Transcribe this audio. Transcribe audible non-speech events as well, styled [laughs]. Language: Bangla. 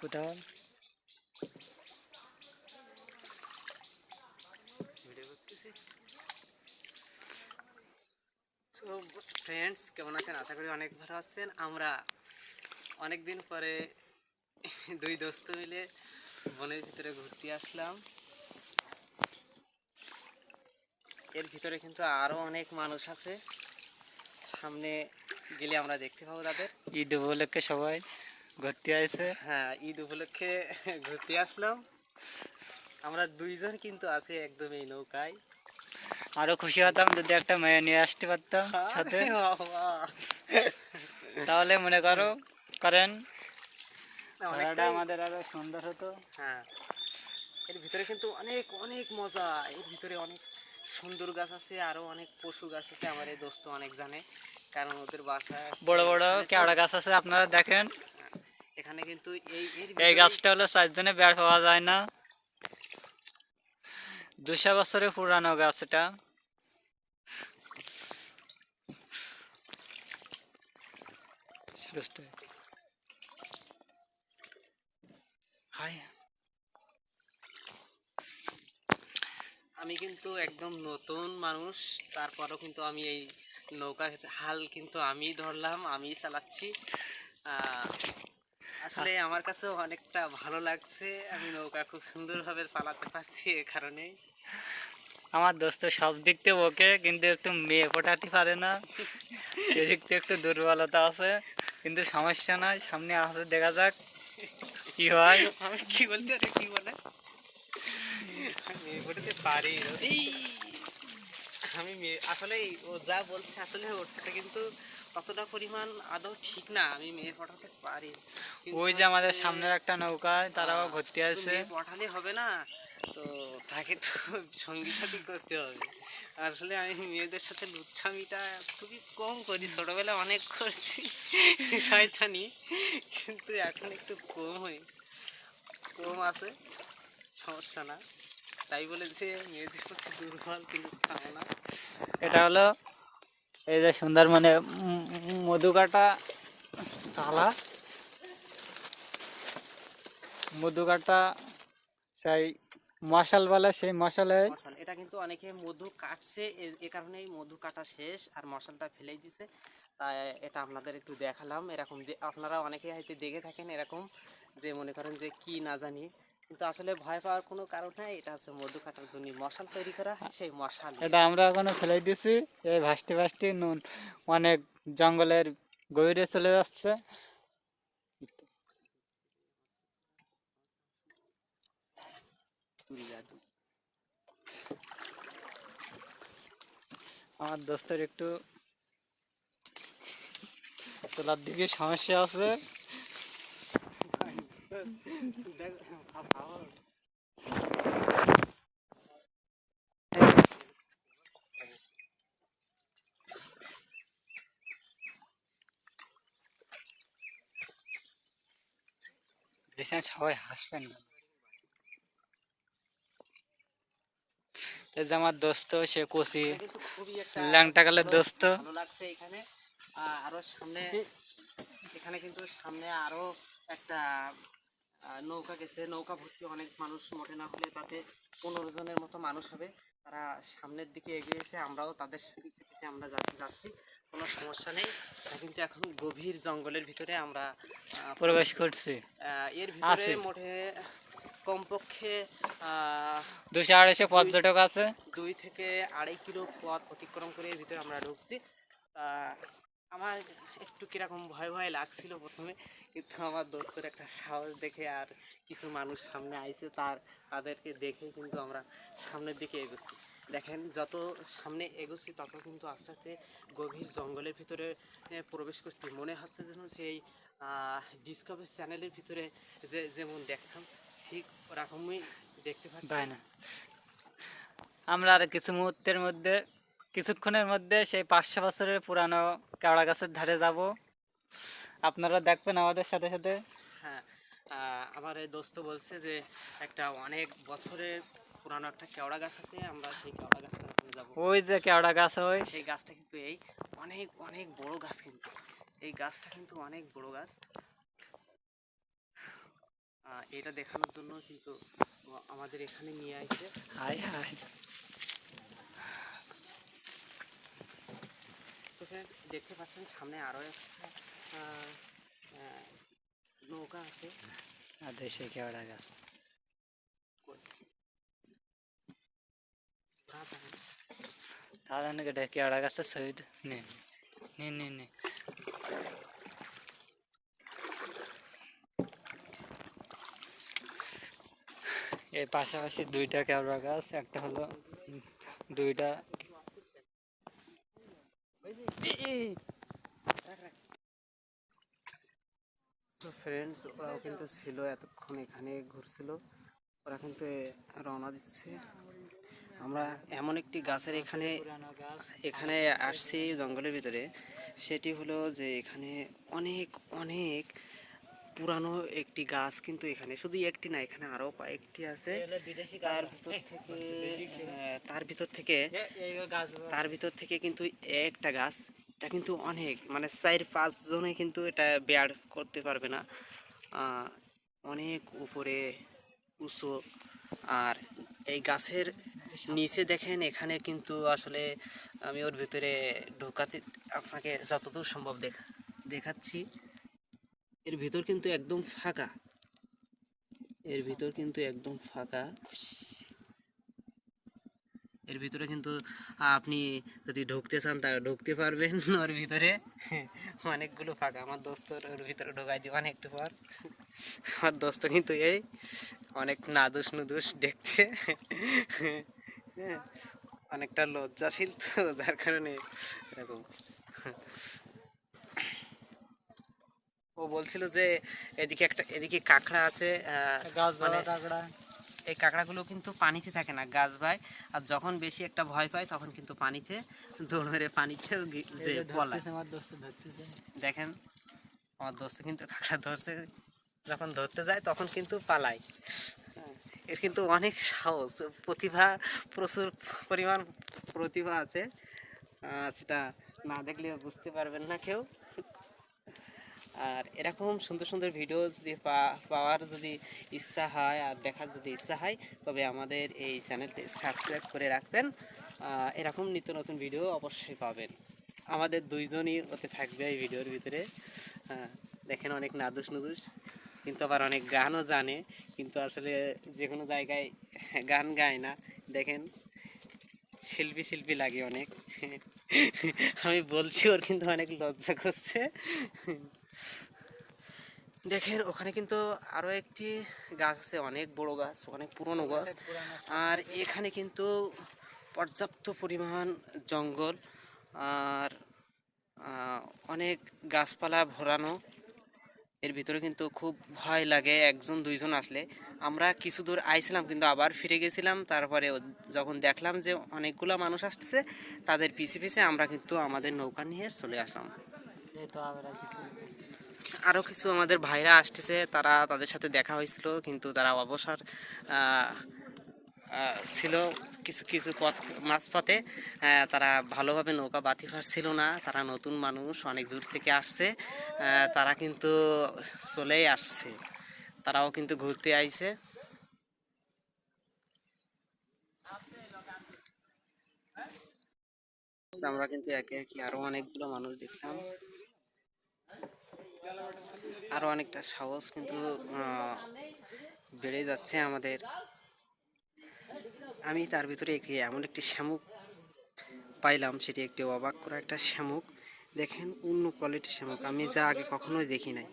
কোথাও? ফ্রেন্ডস কেমন আছেন? আশা করি অনেক ভালো আছেন। আমরা অনেক দিন পরে দুই দোস্ত মিলে বনের ভিতরে ঘুরতে আসলাম। এর ভিতরে কিন্তু আরও অনেক মানুষ আছে। সামনে গেলে আমরা দেখতে পাবো তাদের। ঈদ উপলক্ষে সবাই ঘুরতে আসছে হ্যাঁ ঈদ উপলক্ষে [laughs] ঘুরতে আসলাম। আমরা দুইজন কিন্তু আছি একদম এই নৌকায়। আরও খুশি হতাম যদি একটা মেয়ে নিয়ে আসতে পারতাম সাথে। তাহলে মনে করো করেন। আমাদের আরও সুন্দর হতো। হ্যাঁ। এর ভিতরে কিন্তু অনেক অনেক মজা। এর ভিতরে অনেক সুন্দর গাছ আছে আরও অনেক পশু গাছ আছে আমার এই দোস্ত অনেক জানে কারণ ওদের বাসা বড় বড় কেওড়া গাছ আছে আপনারা দেখেন। এখানে কিন্তু এই এই গাছটা হলো চারজনে বের পাওয়া যায় না। দুশো বছরের পুরানো গাছ এটা। বুঝতে হাই আমি কিন্তু একদম নতুন মানুষ তারপরও কিন্তু আমি এই নৌকা হাল কিন্তু আমি ধরলাম আমি চালাচ্ছি। আসলে আমার কাছেও অনেকটা ভালো লাগছে আমি নৌকা খুব সুন্দরভাবে চালাতে পারছি এ কারণে। আমার দোস্ত সব দিক থেকে ওকে কিন্তু একটু মেয়ে ফোটাতে পারে না। এদিক থেকে একটু দুর্বলতা আছে কিন্তু সমস্যা নাই সামনে আছে দেখা যাক। কি হয়। আমি কি বলতে কি বলে? মেয়ে পটাতে পারি আমি আসলে ও যা বলছে আসলে ওটা কিন্তু কতটা পরিমাণ আদৌ ঠিক না আমি মেয়ে পটাতে পারি। ওই যে আমাদের সামনের একটা নৌকায় তারাও শুধু আসছে মেয়ে হবে না তো তাকে তো সঙ্গী সাথী করতে হবে। আসলে আমি মেয়েদের সাথে লুচ্ছামিটা খুবই কম করি ছোটবেলায় অনেক করছি শয়তানি। কিন্তু এখন একটু কম হই কম আছে সমস্যা না। তাই বলে যে মেয়েদের প্রতি দুর্বল কিন্তু তাও না? এটা হলো এই যে সুন্দর মানে উম মধুকাটা চালা মধুকাটা সেই মশাল বলে সেই মশালে এটা কিন্তু অনেকে মধু কাটছে এ- এ কারণেই মধু কাটা শেষ আর মশালটা ফেলেই দিছে। তাই এটা আপনাদের একটু দেখালাম এরকম আপনারা অনেকে হয়তো দেখে থাকেন এরকম যে মনে করেন যে কি না জানি। কিন্তু আসলে ভয় পাওয়ার কোনো কারণ নাই এটা হচ্ছে মধু কাটার জন্য মশাল তৈরি করা হয় সেই মশাল। এটা আমরা এখনও ফেলে দিছি এই ভাসতে ভাসতে নুন অনেক জঙ্গলের গভীরে চলে যাচ্ছে। আমার দোস্তের একটু তোলার দিকে সমস্যা আছে। দেখছেন সবাই হাসবেন আমার দোস্ত, সে খুবই ল্যাংটা কালের দোস্ত। লাগছে এখানে। আরও সামনে, এখানে কিন্তু সামনে আরও একটা নৌকা গেছে নৌকা ভর্তি অনেক মানুষ মোটে না হলে তাতে পনেরো জনের মতো মানুষ হবে। তারা সামনের দিকে এগিয়েছে আমরাও তাদের সাথে আমরা যাচ্ছি যাচ্ছি। কোনো সমস্যা নেই। কিন্তু এখন গভীর জঙ্গলের ভিতরে আমরা প্রবেশ করছি। এর ভিতরে মোটে কমপক্ষে দুশো আড়াইশো পর্যটক আছে। দুই থেকে আড়াই কিলো পথ অতিক্রম করে এর ভিতরে আমরা ঢুকছি। আমার একটু কীরকম ভয় ভয় লাগছিল প্রথমে, কিন্তু আমার দোস্তের একটা সাহস দেখে আর কিছু মানুষ সামনে আইছে, তার, তাদেরকে দেখে কিন্তু আমরা সামনের দিকে এগোচ্ছি। দেখেন, যত সামনে এগোচ্ছি, তত কিন্তু আস্তে আস্তে গভীর জঙ্গলের ভিতরে প্রবেশ করছি। মনে হচ্ছে যেন সেই ডিসকভারি চ্যানেলের ভিতরে যে, যেমন দেখতাম, ঠিক ওরকমই দেখতে পাচ্ছি। না? আমরা আর কিছু মুহূর্তের মধ্যে কিছুক্ষণের মধ্যে সেই পাঁচশো বছরের পুরানো কেওড়া গাছের ধারে যাব। আপনারা দেখবেন আমাদের সাথে সাথে। হ্যাঁ আমার এই দোস্ত বলছে যে একটা অনেক বছরের পুরানো একটা কেওড়া গাছ আছে আমরা সেই কেওড়া গাছটা এখন যাব। ওই যে কেওড়া গাছ ওই। সেই গাছটা কিন্তু এই অনেক অনেক বড় গাছ কিন্তু। এই গাছটা কিন্তু অনেক বড় গাছ। এটা দেখানোর জন্য কিন্তু আমাদের এখানে নিয়ে আসছে হাই হাই তো দেখতে পাচ্ছেন সামনে আরও একটা নৌকা আছে। আর দেশে কেওড়া গাছ। নাকি এটা কেওড়া গাছের ছবি তো- নে নে নে নে এই পাশাপাশি দুইটা কেওড়া গাছ, একটা হলো দুইটা তো ফ্রেন্ডস ওরাও কিন্তু ছিল এতক্ষণ এখানে ঘুরছিল। ওরা কিন্তু রওনা দিচ্ছে। আমরা এমন একটি গাছের এখানে এখানে আসছি জঙ্গলের ভিতরে। সেটি হলো যে এখানে অনেক অনেক পুরানো একটি গাছ কিন্তু এখানে। শুধু একটি না এখানে আরও কয়েকটি আছে। তার ভিতর থেকে তার ভিতর থেকে তার ভিতর থেকে কিন্তু একটা গাছ এটা কিন্তু অনেক মানে চার পাঁচ জনে কিন্তু এটা বেয়ার করতে পারবে না। অনেক উপরে উঁচু, আর এই গাছের নিচে দেখেন, এখানে কিন্তু আসলে আমি ওর ভিতরে ঢোকাতে আপনাকে যতদূর সম্ভব দেখা, দেখাচ্ছি। এর ভিতর কিন্তু একদম ফাঁকা, এর ভিতর কিন্তু একদম ফাঁকা। এর ভিতরে কিন্তু আপনি যদি ঢুকতে চান তা ঢুকতে পারবেন [laughs] ওর ভিতরে। অনেকগুলো ফাঁকা। আমার দোস্ত ওর ভিতরে ঢোকাই দিবান একটু পর। আমার দোস্ত কিন্তু এই অনেক নাদুস নুদুস দেখতে। অনেকটা লজ্জাশীল তো যার কারণে এরকম। ও বলছিল যে এদিকে একটা এদিকে কাঁকড়া আছে গাছ মানে কাঁকড়া। এই কাঁকড়াগুলো কিন্তু পানিতে থাকে না গাছ বায়। আর যখন বেশি একটা ভয় পায় তখন কিন্তু পানিতে দৌড় মেরে পানিতেও দেখেন আমার দোস্ত কিন্তু কাঁকড়া ধরছে। যখন ধরতে যায় তখন কিন্তু পালায়। হ্যাঁ, এর কিন্তু অনেক সাহস প্রতিভা প্রচুর পরিমাণ প্রতিভা আছে। সেটা না দেখলে বুঝতে পারবেন না কেউ। আর এরকম সুন্দর সুন্দর ভিডিও যদি পাওয়ার যদি ইচ্ছা হয় আর দেখার যদি ইচ্ছা হয়, তবে আমাদের এই চ্যানেলটি সাবস্ক্রাইব করে রাখবেন। এরকম নিত্য নতুন ভিডিও অবশ্যই পাবেন। আমাদের দুইজনই ওতে থাকবে এই ভিডিওর ভিতরে। দেখেন অনেক নাদুস নুদুস, কিন্তু আবার অনেক গানও জানে, কিন্তু আসলে যে কোনো জায়গায় গান গায় না। দেখেন, শিল্পী শিল্পী লাগে অনেক। [laughs] আমি বলছি ওর কিন্তু অনেক লজ্জা করছে। দেখেন ওখানে কিন্তু আরও একটি গাছ আছে অনেক বড় গাছ অনেক পুরনো গাছ। আর এখানে কিন্তু পর্যাপ্ত পরিমাণ জঙ্গল আর অনেক গাছপালা ভরানো। এর ভিতরে কিন্তু খুব ভয় লাগে একজন দুইজন আসলে। আমরা কিছু দূর আইছিলাম কিন্তু আবার ফিরে গেছিলাম। তারপরে যখন দেখলাম যে অনেকগুলো মানুষ আসতেছে তাদের পিছে পিছে আমরা কিন্তু আমাদের নৌকা নিয়ে চলে আসলাম। তো আমরা কিছু আরও কিছু আমাদের ভাইরা আসতেছে, তারা তাদের সাথে দেখা হয়েছিল, কিন্তু তারা অবসর ছিল কিছু কিছু পথ, মাঝপথে তারা ভালোভাবে নৌকা বাতি পারছিল না, তারা নতুন মানুষ, অনেক দূর থেকে আসছে তারা কিন্তু চলেই আসছে, তারাও কিন্তু ঘুরতে আইছে। আমরা কিন্তু একে একে আরও অনেকগুলো মানুষ দেখলাম। আরও অনেকটা সাহস কিন্তু বেড়ে যাচ্ছে আমাদের। আমি তার ভিতরে একটি এমন একটি শ্যামুক পাইলাম, সেটি একটি অবাক করা একটা শ্যামুক দেখেন, অন্য কোয়ালিটির শ্যামুক আমি যা আগে কখনোই দেখি নাই।